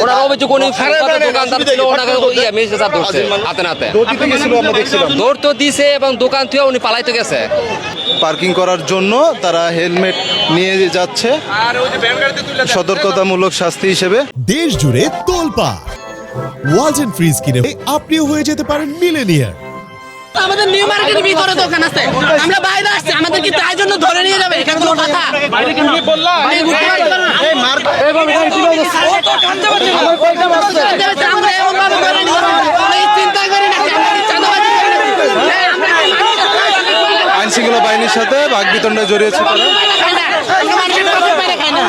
ওনার অভিযোগ উনি ফুটপাতে দোকানদার ছিল ওনাকে ইয়ে মেসে চাপ ধরছে হাতে নাতে দৌড় তো দিছে এবং দোকান থেকে উনি পালাইতে গেছে। পার্কিং করার জন্য তারা হেলমেট নিয়ে যাচ্ছে সতর্কতামূলক শাস্তি হিসেবে দেশ জুড়ে তোলপা ওয়ালটন ফ্রিজ কিনে আপনিও হয়ে যেতে পারেন মিলেনিয়ার আমাদের নিউ মার্কেটের ভিতরে দোকান আছে আমরা বাইরে আসছি আমাদের কি তাই জন্য ধরে নিয়ে যাবে এটা কোনো কথা বাইরে কি বললা আমরা এমন ভাবে ধরে নিয়ে যাব আমরা এই চিন্তা করি না আমরা কি চাঁদাবাজি করি নাকি? এই আমরা কি মানুষের শৃঙ্খলা বাহিনীর সাথে জড়িয়েছে মেরে খাই না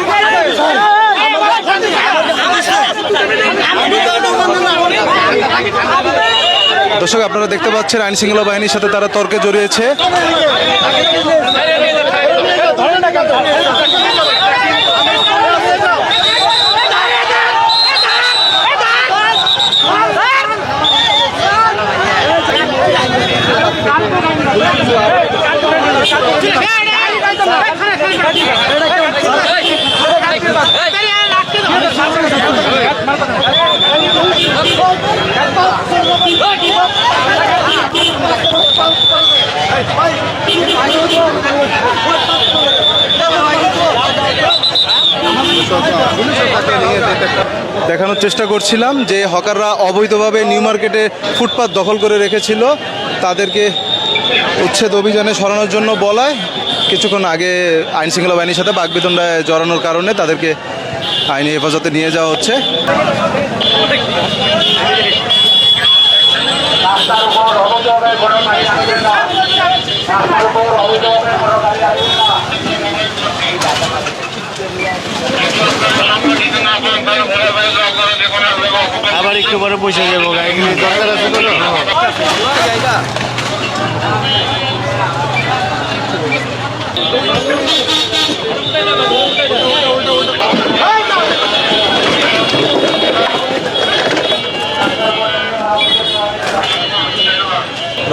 দর্শক, আপনারা দেখতে পাচ্ছেন আইন শৃঙ্খলা বাহিনীর সাথে তারা তর্কে জড়িয়েছে। দেখানোর চেষ্টা করছিলাম যে হকাররা অবৈধভাবে নিউ মার্কেটে ফুটপাত দখল করে রেখেছিল তাদেরকে উচ্ছেদ অভিযানে সরানোর জন্য বলায় কিছুক্ষণ আগে আইন শৃঙ্খলা বাহিনীর সাথে বাগবিতণ্ডায় জড়ানোর কারণে তাদেরকে আইনি হেফাজতে নিয়ে যাওয়া হচ্ছে। আবার একটু পরে বসে যাব গাড়ি দরকার আছে কোনো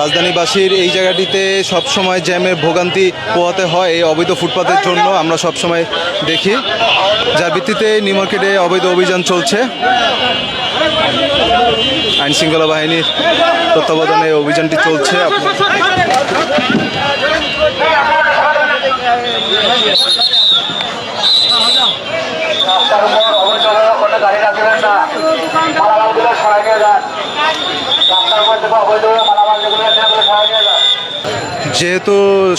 রাজধানীবাসীর এই জায়গাটিতে সবসময় জ্যামের ভোগান্তি পোহাতে হয় এই অবৈধ ফুটপাতের জন্য, আমরা সবসময় দেখি। যার ভিত্তিতে নিউ মার্কেটে অবৈধ অভিযান চলছে। আইন শৃঙ্খলা বাহিনীর তত্ত্বাবধানে অভিযানটি চলছে। রাস্তার উপর কোনো গাড়ি রাখবেন না রাস্তার উপর অবৈধভাবে যেহেতু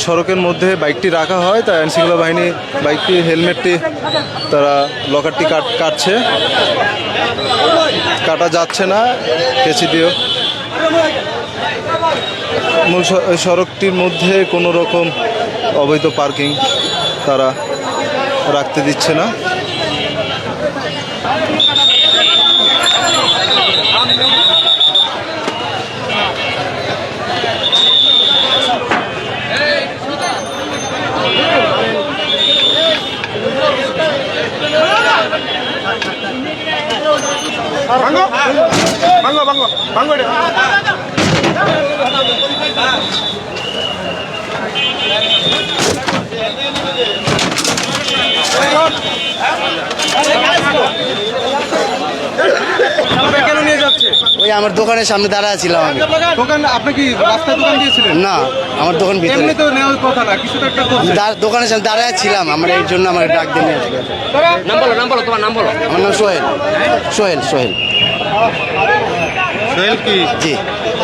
সড়কের মধ্যে বাইকটি রাখা হয়, তাই আইন শৃঙ্খলা বাহিনী বাইকটি হেলমেটটি তারা লকারটি কাট কাটছে। কাটা যাচ্ছে না কেচি দিয়েও মূল সড়কটির মধ্যে কোনো রকম অবৈধ পার্কিং তারা রাখতে দিচ্ছে না। ভাঙো ভাঙো ভাঙো ভাঙো এটা Thank you. ওই আমার দোকানের সামনে দাঁড়ায় ছিলাম আমি। দোকান? আপনি কি রাস্তায় দোকান দিয়েছিলেন? না আমার দোকান ভিতরে। তো নেওয়ার কথা না কিছু তো একটা আমি দা- দোকানের সামনে দাঁড়ায় ছিলাম আমার এই জন্য আমার ডাক দিয়ে নিয়ে আসবে নাম বলো নাম বলো তোমার নাম বলো। আমার নাম সোহেল। সোহেল সোহেল। সোহেল কি? জি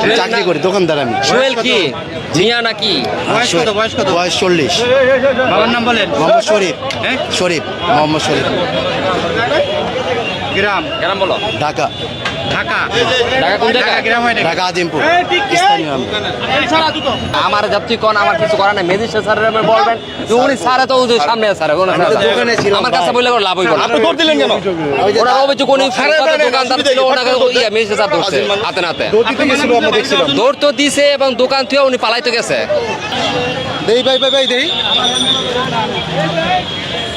আমি চাকরি করি দোকানদার আমি। জুয়েল কি? জিয়া নাকি? সোহেল- বয়স চল্লিশ। বাবার নাম বলেন। মোহাম্মদ শরীফ। শরীফ মোহাম্মদ শরীফ। গ্রাম। নাম বলো। ঢাকা। ঢাকা। ঢাকা কোন জায়গা ঢাকা আজিমপুর স্থানীয় আমার। যাত্রী কোন আমার কিছু করার নাই। ম্যাজিস্ট্রেট স্যারের আমি বলবেন যে উনি স্যারে তো ওই সামনে স্যার কোন আমি তো দোকানে ছিলাম, আমার কাছে বললে কোনো লাভ হইব না। দৌড় দিলেন কেন? ওই অভিযোগ উনি দোকানদার ছিল ওনাকে ইয়ে ধরছে হাতে নাতে। দৌড় তো দিছে এবং দোকান থেকে উনি পালাইতে গেছে। দেই ভাই ভাই ভাই দেই।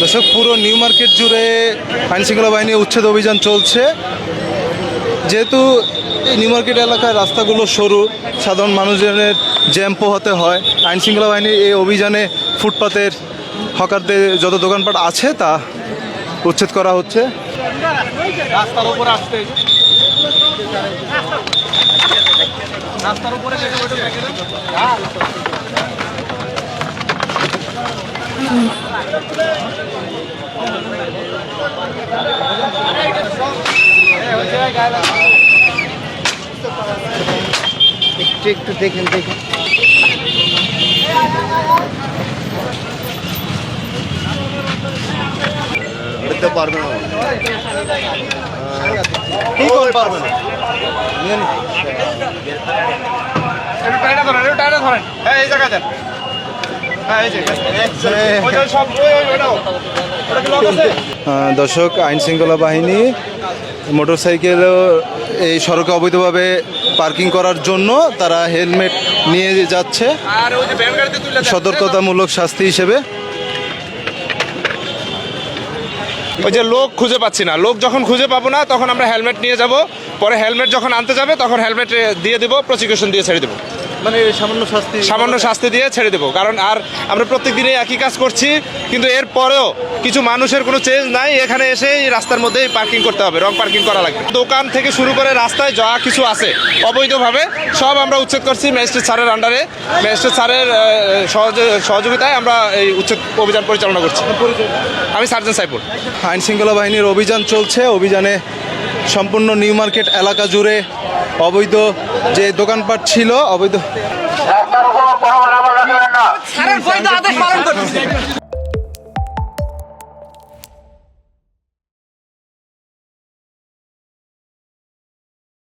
দর্শক, পুরো নিউ মার্কেট জুড়ে আইন শৃঙ্খলা বাহিনী উচ্ছেদ অভিযান চলছে। যেহেতু এই নিউ মার্কেট এলাকায় রাস্তাগুলো সরু, সাধারণ মানুষজনের জ্যাম পোহাতে হয়, আইন শৃঙ্খলা বাহিনী এই অভিযানে ফুটপাতের হকারদের যত দোকানপাট আছে তা উচ্ছেদ করা হচ্ছে। রাস্তার উপরে আসতে রাস্তার উপরে। একটু একটু দেখেন দেখেন। কি করতে টাইটা ধরেন টাইটা ধরেন হ্যাঁ এই জায়গায় দেন আছে? আহ, দর্শক আইন শৃঙ্খলা বাহিনী মোটরসাইকেলও এই সড়কে অবৈধভাবে পার্কিং করার জন্য তারা হেলমেট নিয়ে যাচ্ছে। আর ওই যে ভ্যান গাড়িতে তুলে দেন। সতর্কতামূলক শাস্তি হিসেবে। ওই যে লোক খুঁজে পাচ্ছি না। লোক যখন খুঁজে পাবো না, তখন আমরা হেলমেট নিয়ে যাব। পরে হেলমেট যখন আনতে যাবে, তখন হেলমেট দিয়ে দেবো প্রসিকিউশন দিয়ে ছেড়ে দেবো। মানে সামান্য শাস্তি সামান্য শাস্তি দিয়ে ছেড়ে দেবো। কারণ আর আমরা প্রত্যেক দিনে একই কাজ করছি কিন্তু এর পরেও কিছু মানুষের কোনো চেঞ্জ নাই। এখানে এসে এই রাস্তার মধ্যেই পার্কিং করতে হবে রং পার্কিং করা লাগবে। দোকান থেকে শুরু করে রাস্তায় যা কিছু আছে অবৈধভাবে সব আমরা উচ্ছেদ করছি ম্যাজিস্ট্রেট স্যারের আন্ডারে ম্যাজিস্ট্রেট স্যারের সহযোগ- সহযোগিতায় আমরা এই উচ্ছেদ অভিযান পরিচালনা করছি। আমি সার্জন সাইপুর আইন শৃঙ্খলা বাহিনীর অভিযান চলছে। অভিযানে সম্পূর্ণ নিউ মার্কেট এলাকা জুড়ে অবৈধ যে দোকানপাট ছিল অবৈধ